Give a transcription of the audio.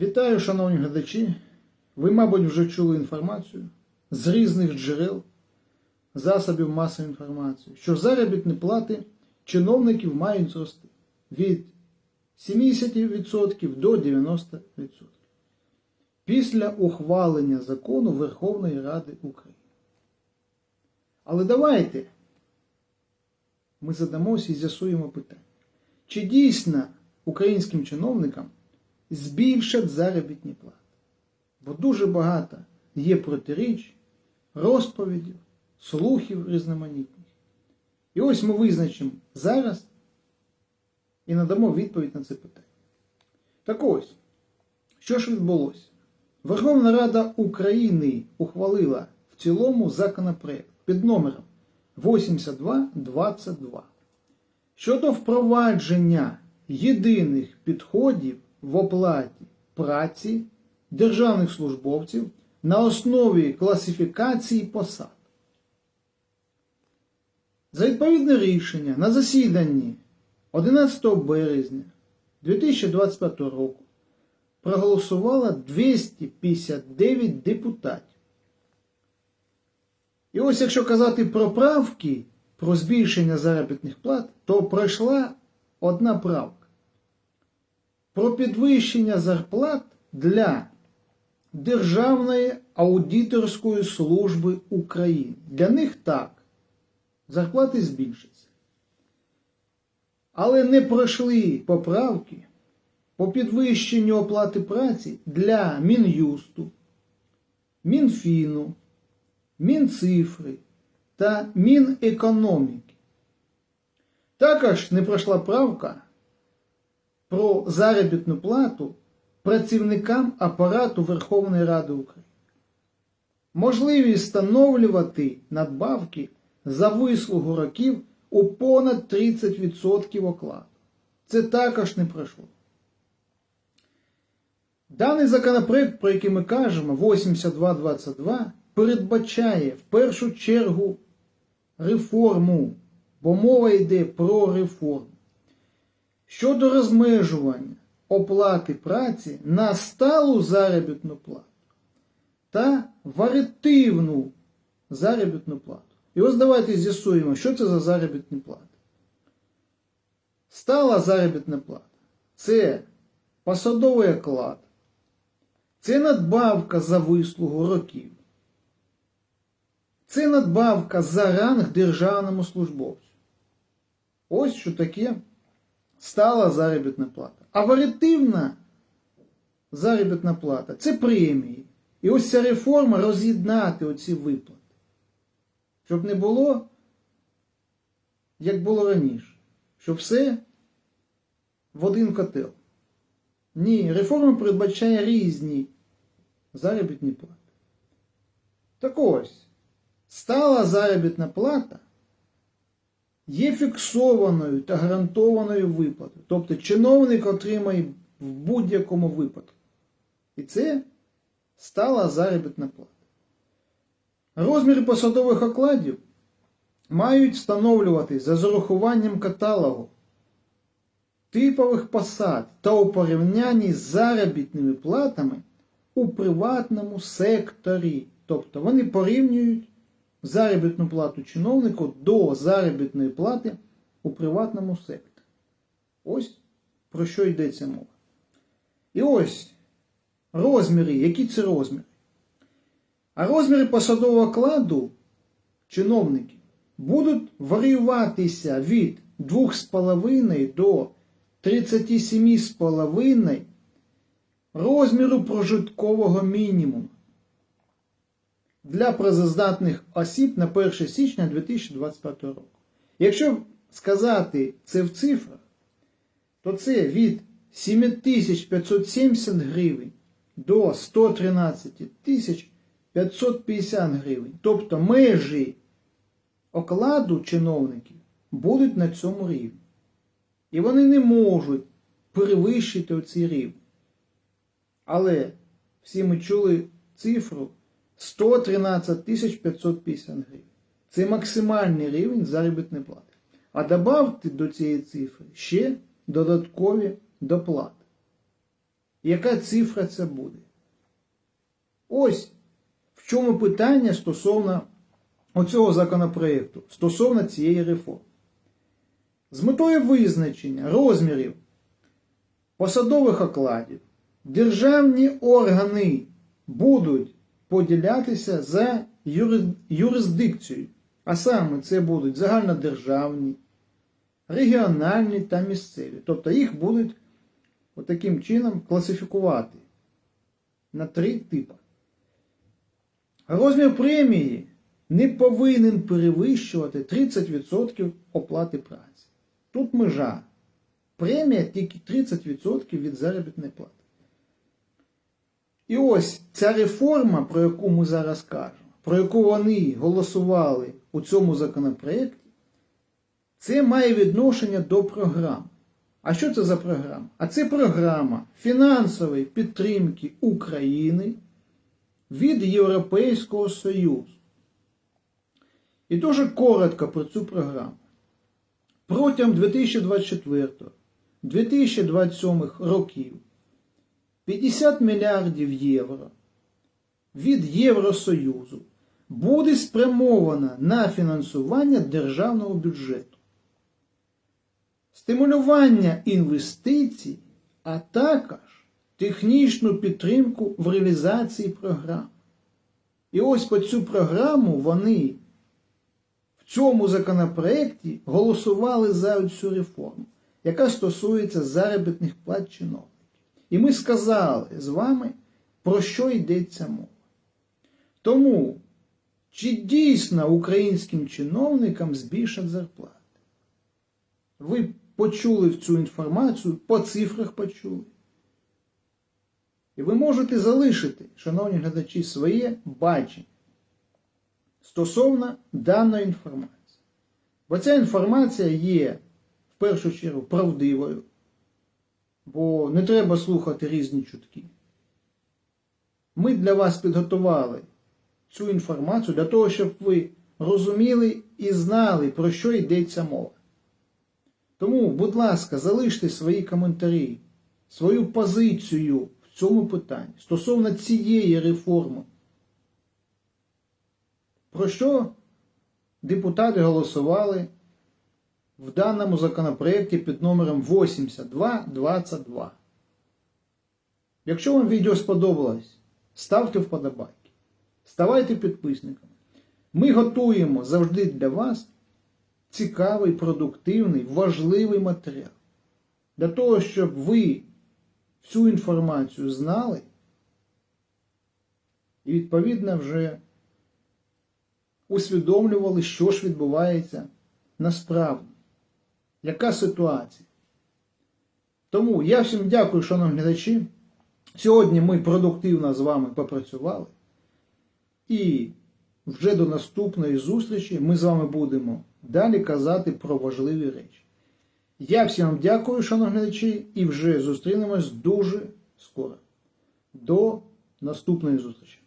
Вітаю, шановні глядачі. Ви, мабуть, вже чули інформацію з різних джерел, засобів масової інформації, що заробітні плати чиновників мають зрости від 70% до 90% після ухвалення закону Верховної Ради України. Але давайте ми задамося і з'ясуємо питання. Чи дійсно українським чиновникам збільшать заробітні плати? Бо дуже багато є протиріч, розповідів, слухів різноманітних. І ось ми визначимо зараз і надамо відповідь на це питання. Так ось, що ж відбулося? Верховна Рада України ухвалила в цілому законопроект під номером 8222 щодо впровадження єдиних підходів в оплаті праці державних службовців на основі класифікації посад. За відповідне рішення на засіданні 11 березня 2025 року проголосувало 259 депутатів. І ось якщо казати про правки, про збільшення заробітних плат, то пройшла одна правка. Про підвищення зарплат для Державної аудиторської служби України. Для них так, зарплати збільшаться. Але не пройшли поправки по підвищенню оплати праці для Мін'юсту, Мінфіну, Мінцифри та Мінекономіки. Також не пройшла правка про заробітну плату працівникам апарату Верховної Ради України. Можливість встановлювати надбавки за вислугу років у понад 30% окладу. Це також не пройшло. Даний законопроект, про який ми кажемо, 8222, передбачає в першу чергу реформу, бо мова йде про реформу. Щодо розмежування оплати праці на сталу заробітну плату та варитивну заробітну плату. І ось давайте з'ясуємо, що це за заробітні плати. Стала заробітна плата це посадовий оклад, це надбавка за вислугу років. Це надбавка за ранг державному службовцю. Ось що таке стала заробітна плата. А заробітна плата це премії. І ось ця реформа роз'єднати оці виплати. Щоб не було, як було раніше, щоб все в один котел. Ні, реформа передбачає різні заробітні плати. Так ось, стала заробітна плата є фіксованою та гарантованою виплатою. Тобто чиновник отримає в будь-якому випадку. І це стала заробітна плата. Розміри посадових окладів мають встановлювати за зарахуванням каталогу типових посад та у порівнянні з заробітними платами у приватному секторі. Тобто вони порівнюють заробітну плату чиновнику до заробітної плати у приватному секторі. Ось про що йдеться мова. І ось розміри, які це розміри? А розміри посадового окладу чиновників будуть варіюватися від 2,5 до 37,5 розміру прожиткового мінімуму для працездатних осіб на 1 січня 2025 року. Якщо сказати це в цифрах, то це від 7570 гривень до 113 550 гривень. Тобто межі окладу чиновників будуть на цьому рівні. І вони не можуть перевищити оці рівні. Але всі ми чули цифру 113 550 гривень. Це максимальний рівень заробітної плати. А добавте до цієї цифри ще додаткові доплати. яка цифра це буде. Ось в чому питання стосовно оцього законопроєкту, стосовно цієї реформи. З метою визначення розмірів посадових окладів державні органи будуть поділятися за юри- юрисдикцією, а саме це будуть загальнодержавні, регіональні та місцеві. Тобто їх будуть таким чином класифікувати на три типи. Розмір премії не повинен перевищувати 30% оплати праці. Тут межа. Премія тільки 30% від заробітної плати. І ось ця реформа, про яку ми зараз кажемо, про яку вони голосували у цьому законопроєкті, це має відношення до програм. А що це за програма? А це програма фінансової підтримки України від Європейського Союзу. І дуже коротко про цю програму. Протягом 2024-2027 років 50 мільярдів євро від Євросоюзу буде спрямовано на фінансування державного бюджету, стимулювання інвестицій, а також технічну підтримку в реалізації програм. І ось по цю програму вони в цьому законопроекті голосували за цю реформу, яка стосується заробітних плат чиновників. І ми сказали з вами, про що йдеться мова. Тому, чи дійсно українським чиновникам збільшать зарплати? Ви почули цю інформацію, по цифрах почули. І ви можете залишити, шановні глядачі, своє бачення стосовно даної інформації. Бо ця інформація є в першу чергу правдивою, бо не треба слухати різні чутки. Ми для вас підготували цю інформацію для того, щоб ви розуміли і знали, про що йдеться мова. Тому, будь ласка, залиште свої коментарі, свою позицію в цьому питанні стосовно цієї реформи. Про що депутати голосували в даному законопроекті під номером 8222. Якщо вам відео сподобалось, ставте вподобайки, ставайте підписниками. Ми готуємо завжди для вас цікавий, продуктивний, важливий матеріал. Для того, щоб ви всю інформацію знали і відповідно вже усвідомлювали, що ж відбувається насправді. Яка ситуація? Тому я всім дякую, шановні глядачі. Сьогодні ми продуктивно з вами попрацювали. І вже до наступної зустрічі ми з вами будемо далі казати про важливі речі. Я всім вам дякую, шановні глядачі, і вже зустрінемось дуже скоро. До наступної зустрічі.